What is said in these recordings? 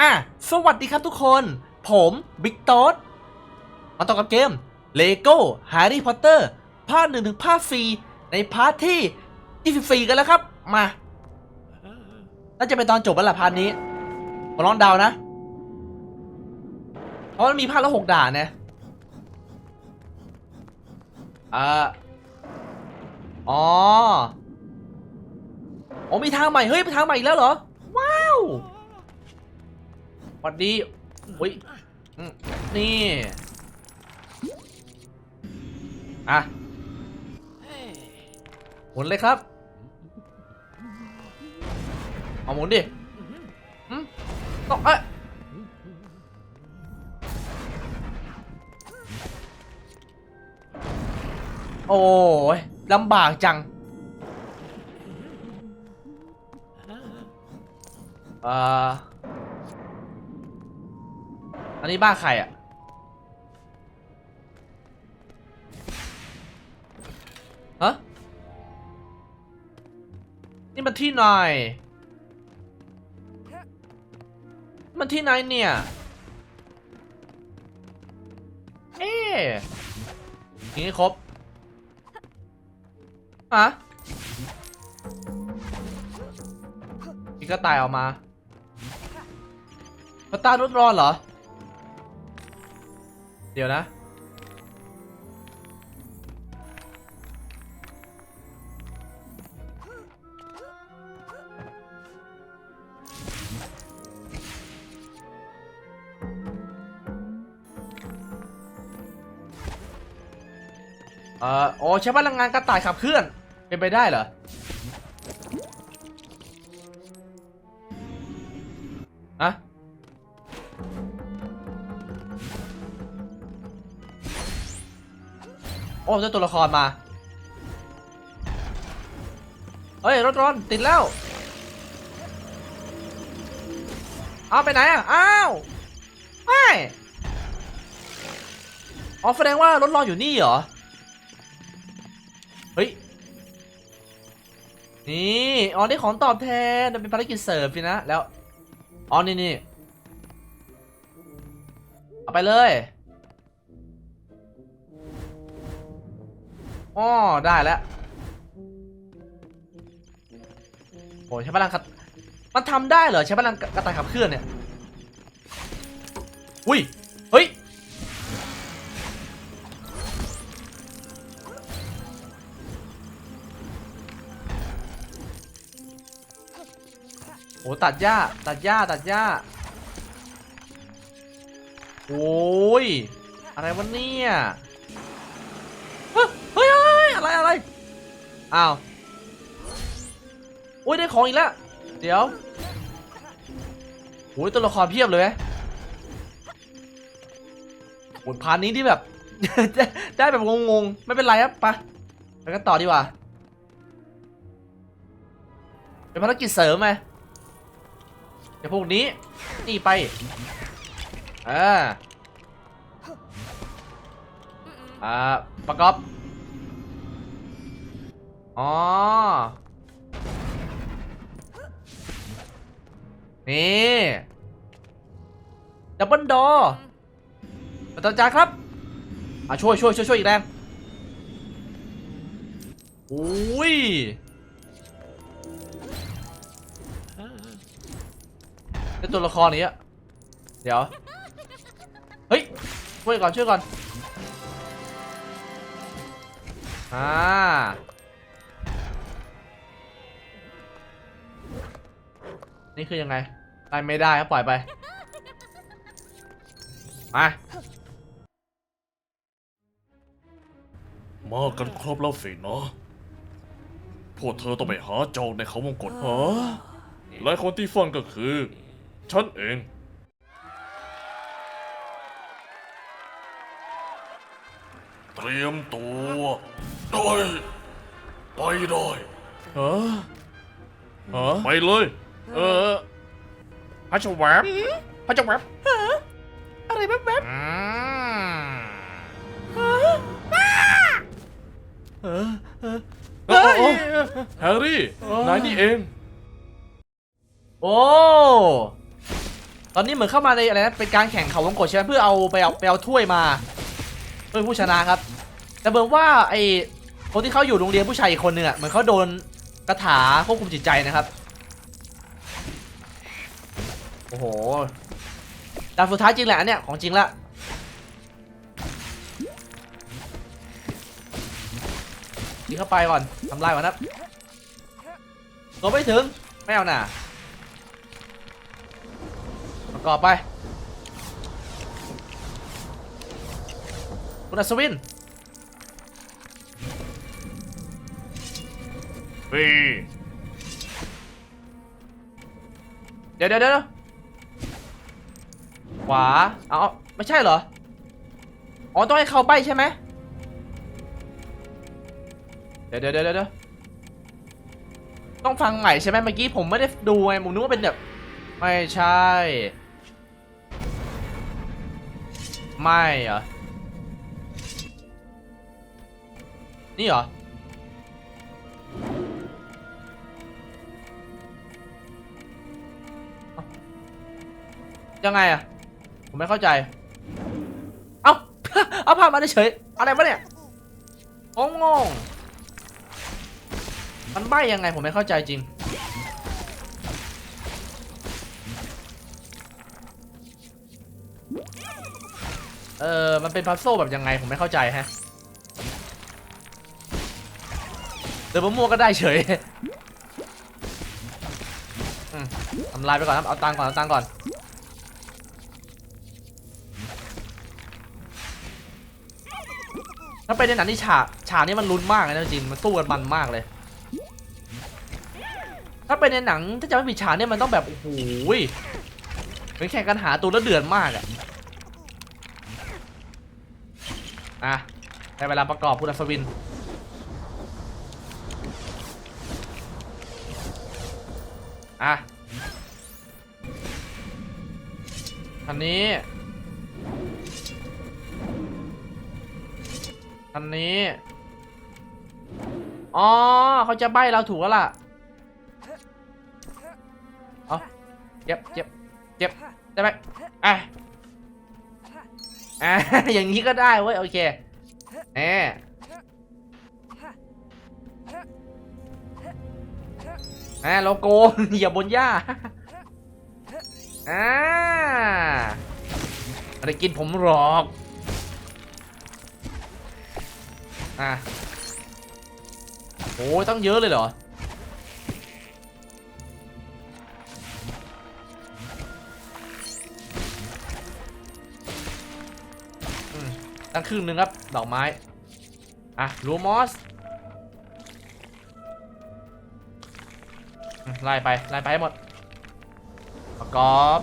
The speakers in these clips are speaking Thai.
อะสวัสดีครับทุกคน ผมบิ๊กโต๊ดมาต่อกับเกม Lego Harry Potter ภาคหนึ่งถึงภาคสี่ในพาร์ทที่ 24 กันแล้วครับ มา น่าจะเป็นตอนจบแล้วล่ะพาร์ทนี้ผมลองเดานะ เพราะมันมีภาคละหกด่านนะอ่าอ๋ออ๋อมีทางใหม่ เฮ้ยเป็นทางใหม่อีกแล้วเหรอ ว้าว วัสดีอุ้ยนี่ อะหมุนเลยครับ เอาหมุนดิอืมต้องเอ้ยโอ้ยลำบากจังอ่อ อันนี้บ้านใครอะ ฮะ นี่มันที่ไหนมันที่ไหนเนี่ย เอ๊ะนี้ครบฮะนี่ก็ตายออกมามาตารุดร้อนเหรอ เดี๋ยวนะ เอ่อโอ้ใช้พลังงานกระต่ายขับเคลื่อน เป็นไปได้เหรอ โอ้ได้ตัวละครมาเฮ้ยรถร้อนติดแล้วเอาไปไหนอะอ้าวไม่อ๋อแสดงว่ารถรออยู่นี่เหรอเฮ้ยนี่อ๋อได้ของตอบแทนมันเป็นภารกิจเสริมสินะแล้วอ๋อนี่นี่เอาไปเลย อ๋อได้แล้วโอ้ใช้พลังขัดมันทำได้เหรอใช้พลังกระต่ายขับเคลื่อนเนี่ยอุ้ยเฮ้ยโอ้ตัดหญ้าตัดหญ้าตัดหญ้าโอ้ยอะไรวะเนี่ย อะไรอะไร อ้าว โอ้ยได้ของอีกแล้ว เดี๋ยวโอ้ยตัวละครเพียบเลยโอ้ยพาร์ทนี้ที่แบบ ได้แบบงงๆ ไม่เป็นไรครับไปไปกันต่อดีกว่า เป็นภารกิจเสริมไหมเดี๋ยวพวกนี้นี่ไป อ่า อ่า ประกอบ อ๋อ นี่ดับเบิลดออาจารย์จาครับ อะช่วยช่วยช่วยช่วยอีกแรงอุ้ยเป็นตัวละครนี้อะเดี๋ยว เฮ้ย ช่วยก่อนช่วยก่อน อ่า นี่คือยังไงได้ไม่ได้ครับปล่อยไป มา มากันครบแล้วสินะพวกเธอต้องไปหาโจรในเขาวงกตเหรอและคนที่ฟังก็คือ ฉันเอง เตรียมตัวได้ไปได้เออเออไปเลย เออพัชวับพัชวับอะไรแบบแบบอืมเออเออโอ้โอ้แฮร์รี่นายนี่เอง โอ้ตอนนี้เหมือนเข้ามาในอะไรนะเป็นการแข่งเขาวงกตใช่ไหมเพื่อเอาไปเอาไปเอาถ้วยมาเพื่อผู้ชนะครับ แต่เบิ่งว่าไอคนที่เขาอยู่โรงเรียนผู้ชายอีกคนหนึ่งอะเหมือนเขาโดนกระถาควบคุมจิตใจนะครับ โอ้โหดาบสุดท้ายจริงแหละอันเนี้ยของจริงละยิงเข้าไปก่อนทำลายก่อนนะครับตัวไม่ถึง ไม่เอาหน่าประกอบไป คุณอัศวินเฮ้ยเดี๋ยวเดี๋ยวเดี๋ยว ขวาเอาไม่ใช่เหรอ อ๋อ ต้องให้เขาไปใช่ไหมเดี๋ยวเดี๋ยวเดี๋ยวเดี๋ยวต้องฟังใหม่ใช่ไหมเมื่อกี้ผมไม่ได้ดูไงผมนึกว่าเป็นแบบ ไม่ใช่ ไม่เหรอ นี่เหรอยังไงอะ ผมไม่เข้าใจ เอา เอาภาพมาเฉย อะไรวะเนี่ยงงงมันใบยังไงผมไม่เข้าใจจริง เออ มันเป็นพัซโซแบบยังไงผมไม่เข้าใจฮะเดินมั่วก็ได้เฉยทำลายไปก่อนครับ เอาตังก่อน เอาตังก่อน ถ้าเป็นในหนังที่ฉากฉากนี้มันลุ้นมากเลยนะจริงมันสู้กันมันมากเลย ถ้าเป็นในหนังถ้าจะไม่ผิดฉากเนี่ยมันต้องแบบโอ้โหเหมือนแข่งกันหาตัวแล้วเดือดมากอะอะได้เวลาประกอบพุทธสวินอะอันนี้ อันนี้ อ๋อเขาจะใบเราถูกแล้วล่ะ เอาเจ็บเจ็บเจ็บได้ไหมอะอะอย่างนี้ก็ได้เว้ยโอเคแหมอ่าโลโก้เหยียบนหญ้าอ่าไม่ได้กินผมหรอก อะโอ้ยต้องเยอะเลยเหรอ ตั้งครึ่งนึงครับ ดอกไม้ อะรูมอสไล่ไป ไล่ไปให้หมด ประกอบ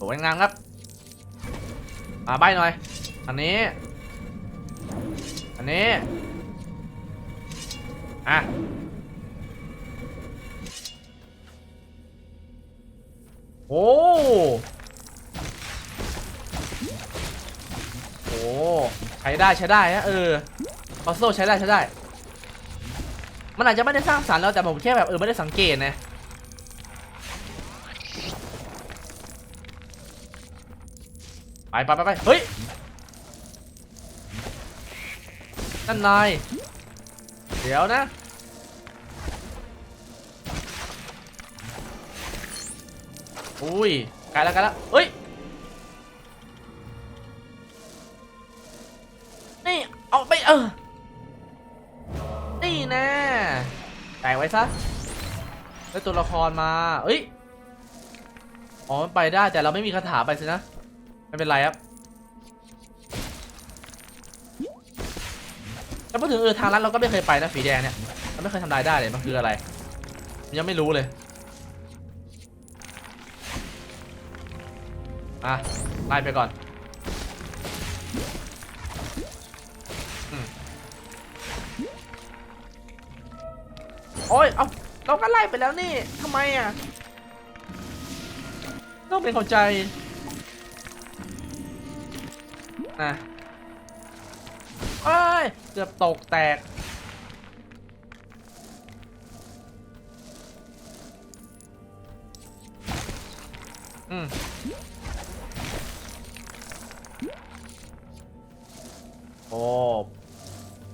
สวยงามครับ มาใบหน่อย อันนี้ อันนี้ อะ โอ้โอ้ใช้ได้ใช้ได้ฮะเออคอโซใช้ได้ใช้ได้ มันอาจจะไม่ได้สร้างสรรค์แล้วแต่ผมแค่แบบเออไม่ได้สังเกตนะ ไปไปไปไปเฮ้ยนั่นนายเดี๋ยวนะ อุ้ยไกลแล้วไกลแล้วเฮ้ยนี่เอาไปเออนี่น่แตกไว้ซะได้ตัวละครมาเอ้ย อ๋อมันไปได้แต่เราไม่มีคาถาไปสินะ ไม่เป็นไรครับแล้วพูดถึงเออทางลัดเราก็ไม่เคยไปนะฝีแดงเนี่ยเราไม่เคยทำลายได้เลยมันคืออะไร ยังไม่รู้เลยอะไล่ไปก่อนอโอ้ย เอาเราก็ไล่ไปแล้วนี่ทำไมอะ ต้องเป็นเข้าใจ นะเอ้ย เกือบตกแตก อืม โอ้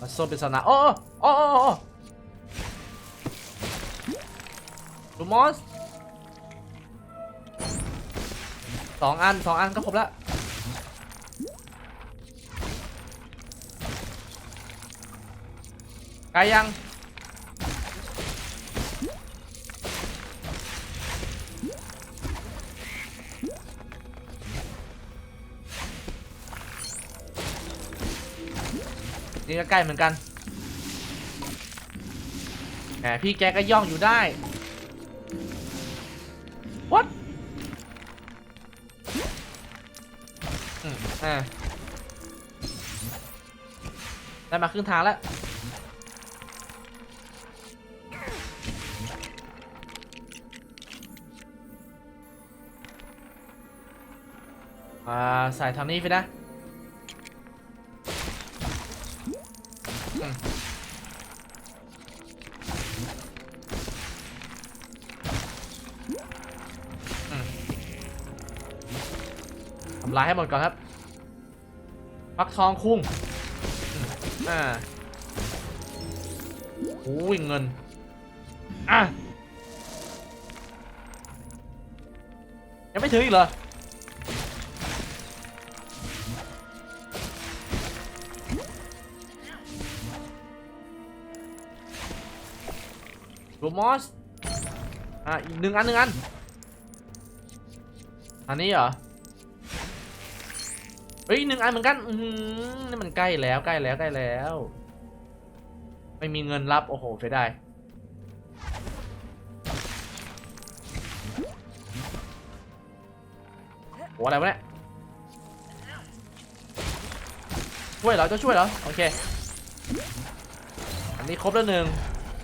มาส้มเป็นสนาโอ้โอ้โอ้ลูมอสสองอันสองอันก็ครบแล้ว ไกลยัง นี่ก็ใกล้เหมือนกันแหมพี่แกก็ย่องอยู่ได้ what อืมอ่าได้มาครึ่งทางแล้ว อ่าใส่ทางนี้ไปนะทำลายให้หมดก่อนครับฟักทองคุ้งอืมอ่าโอ้ยเงิน อะ ยังไม่ถึงอีกเหรอ โรมอสอะอีกหนึ่งอันหนึ่งอัน อันนี้เหรอเฮ้ยหนึ่งอันเหมือนกันอือหือนี่มันใกล้แล้วใกล้แล้วใกล้แล้ว ไม่มีเงินรับ โอ้โหเสียดายโหอะไรวะเนี่ยช่วยเหรอจะช่วยเหรอ โอเค อันนี้ครบแล้วหนึ่ง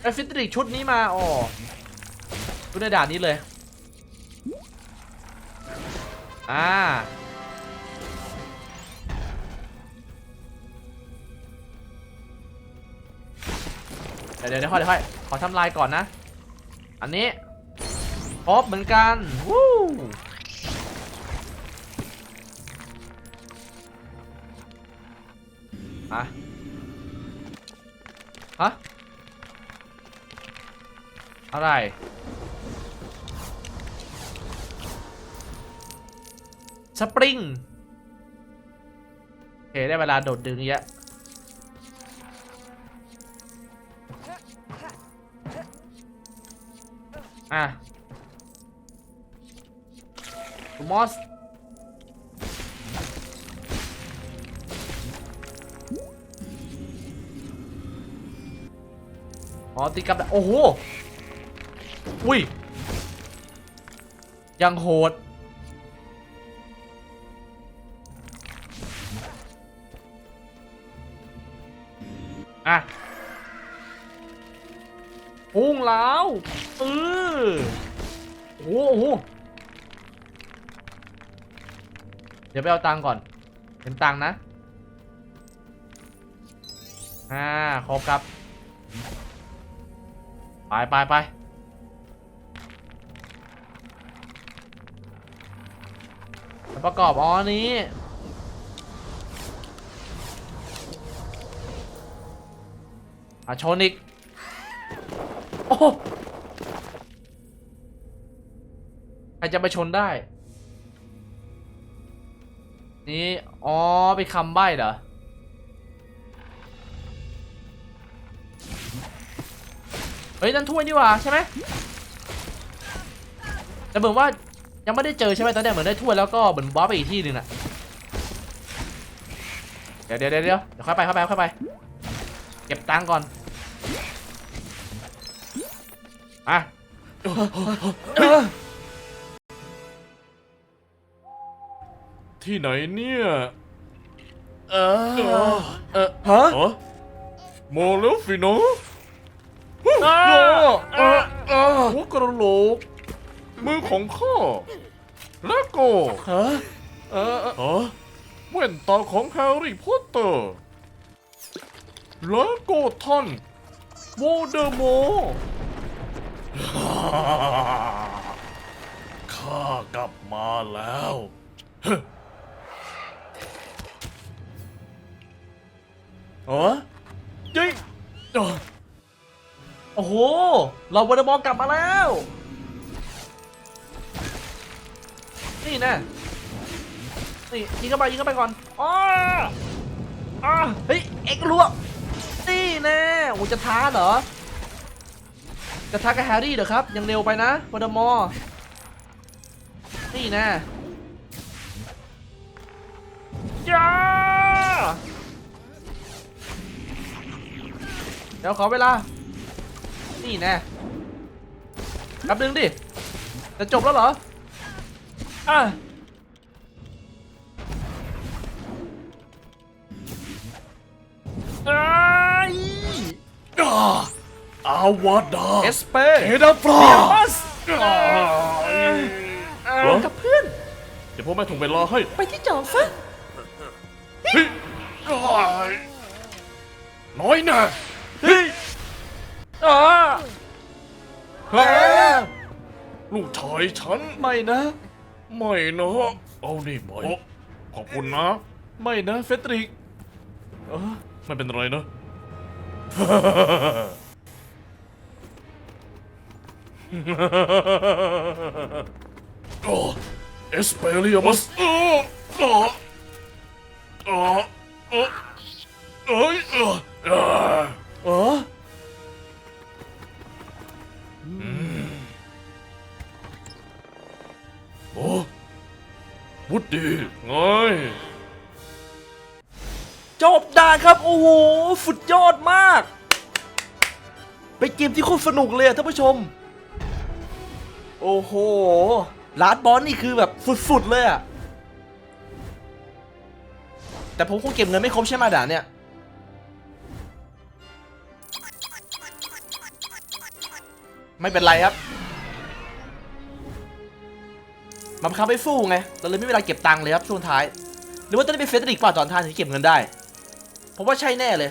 ไอฟิตริกชุดนี้มาอ๋อชุดในด่านนี้เลย อ่าเดี๋ยวเดี๋ยวเดี๋ยวค่อยเดี๋ยวค่อยขอทำลายก่อนนะ อันนี้ครบเหมือนกันวู้อะฮะ อะไร สปริงโอเคได้เวลาโดดดึงเยอะอะคุณมอสอ๋อตีกลับได้โอ้โห อุ้ย ยังโหด อะพุ่งแล้วเออโอ้โหเดี๋ยวไปเอาตังก่อน เป็นตังนะ อ่า ครบครับ ไปไปไป ประกอบอ๋อนี้ อะชนอีก โอ้โหใครจะไปชนได้ นี่ อ๋อไปนคำใบ้เหรอเฮ้ยนั่นถ้วยนี่หว่าใช่ไหมแต่เหมือนว่า ยังไม่ได้เจอใช่ไหมตอนเนี้ยเหมือนได้ถ้วยแล้วก็เหมือนบอสไปอีกที่หนึ่งอะเดี๋ยวเดี๋ยวเดี๋ยวเดี๋ยวเดี๋ยวค่อยไปค่อยไปค่อยไป เก็บตังค์ก่อนอะที่ไหนเนี่ย เออ เออฮะเออโมเลฟิโนอ่าเออเออหัวกระโหลก มือของข้าแล้วก็ฮะเออเออฮะแว่นตาของแฮร์รี่พอตเตอร์แล้วก็ท่านโวลเดอมอร์ข้ากลับมาแล้วเออยิงอะโอ้โห เราวอร์มอกลับมาแล้ว นี่แน่นี่ยิงเข้าไปยิงเข้าไปก่อนอ้าอ้าเฮ้ยเอ็กรัวนี่แน่โอ้จะท้าเหรอจะท้ากับแฮร์รี่เหรอครับยังเร็วไปนะวอร์มอนี่แน่จ้าเดี๋ยวขอเวลา นี่แน่แป๊บนึงดิ จะจบแล้วเหรอ อะไอ้อะอาวาดาเอสเปเฮดาฟราบัสอะเออกับเพื่อน เดี๋ยวพ่อแม่ถ่วงเวลาให้ไปที่จอดซะเฮ้ยอะน้อยนะเฮ้ยอ่าแหมลูกชายฉัน ไม่นะ ไม่นะเอานี่ไปขอบคุณนะ ไม่นะเฟตริกเออไม่เป็นไรนะ โอ้เอสเปริอัมัส สุดยอดมาก เป็นเกมที่โคตรสนุกเลยท่านผู้ชม โอ้โหลาดบอลนี่คือแบบสุดๆเลยอะแต่ผมคงเก็บเงินไม่ครบใช่ไหมด่าเนี่ย ไม่เป็นไรครับมันบังคับให้สู้ไง เราเลยไม่มีเวลาเก็บตังค์เลยครับช่วงท้าย หรือว่าจะได้เป็นเฟสติกเปล่าตอนท้ายถึงเก็บเงินได้ ผมว่าใช่แน่เลย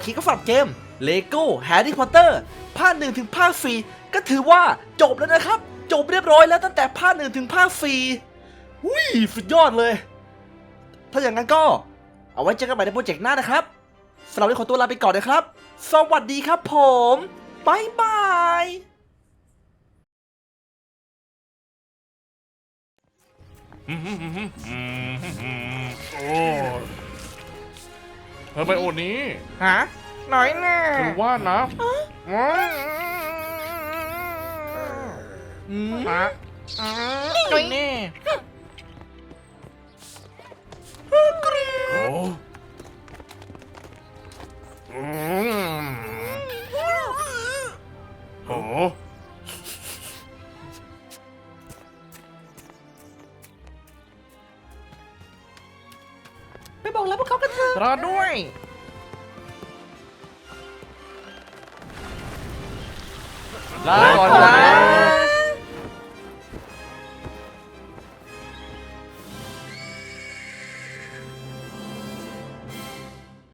เคก็ฝากเกม Lego Harry Potter ภาคหนึ่งถึงภาคสี่ก็ถือว่าจบแล้วนะครับ จบเรียบร้อยแล้วตั้งแต่ภาคหนึ่งถึงภาคสี่อุ้ยสุดยอดเลย ถ้าอย่างนั้นก็ เอาไว้เจอกันใหม่ในโปรเจกต์หน้านะครับสำหรับวันนี้ขอตัวลาไปก่อนนะครับ สวัสดีครับผมบายบายโอ้ เธอไปโอนี้ฮะหน่อยแน่คือว่านะอืมฮะหน่อยแน่โอ้อื